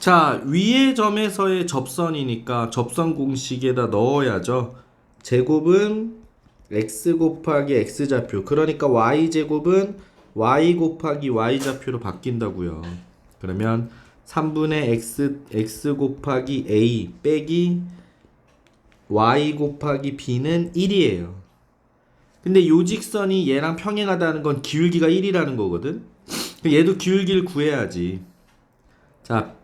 자, 위의 점에서의 접선이니까 접선 공식에다 넣어야죠. 제곱은 x 곱하기 x 좌표. 그러니까 y 제곱은 y 곱하기 y 좌표로 바뀐다고요. 그러면 3분의 x x 곱하기 a 빼기 y 곱하기 b는 1이에요. 근데 요 직선이 얘랑 평행하다는 건 기울기가 1이라는 거거든. 얘도 기울기를 구해야지. 자,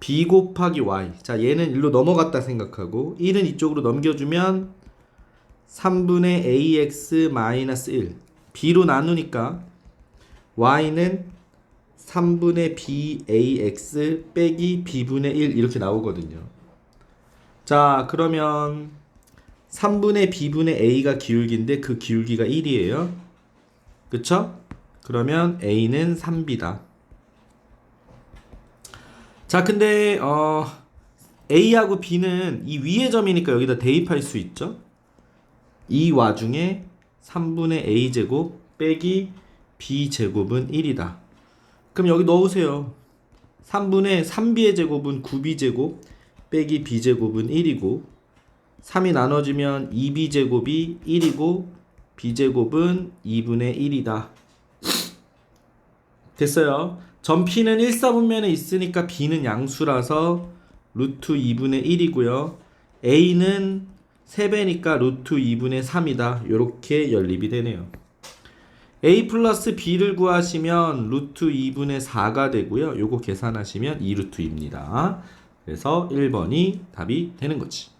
b 곱하기 y. 자, 얘는 일로 넘어갔다 생각하고 1은 이쪽으로 넘겨주면 3분의 ax 마이너스 1. b로 나누니까 y는 3분의 bax 빼기 b분의 1 이렇게 나오거든요. 자, 그러면 3분의 b분의 a가 기울기인데 그 기울기가 1이에요. 그쵸? 그러면 a는 3b다. 자, 근데 어 A하고 B는 이 위의 점이니까 여기다 대입할 수 있죠. 이 와중에 3분의 A 제곱 빼기 B 제곱은 1이다. 그럼 여기 넣으세요. 3분의 3B의 제곱은 9B 제곱 빼기 B 제곱은 1이고 3이 나눠지면 2B 제곱이 1이고 B 제곱은 2분의 1이다. 됐어요. 점 P는 1, 4분면에 있으니까 B는 양수라서 루트 2분의 1이고요. A는 3배니까 루트 2분의 3이다. 이렇게 연립이 되네요. A 플러스 B를 구하시면 루트 2분의 4가 되고요. 요거 계산하시면 2루트입니다. 그래서 1번이 답이 되는 거지.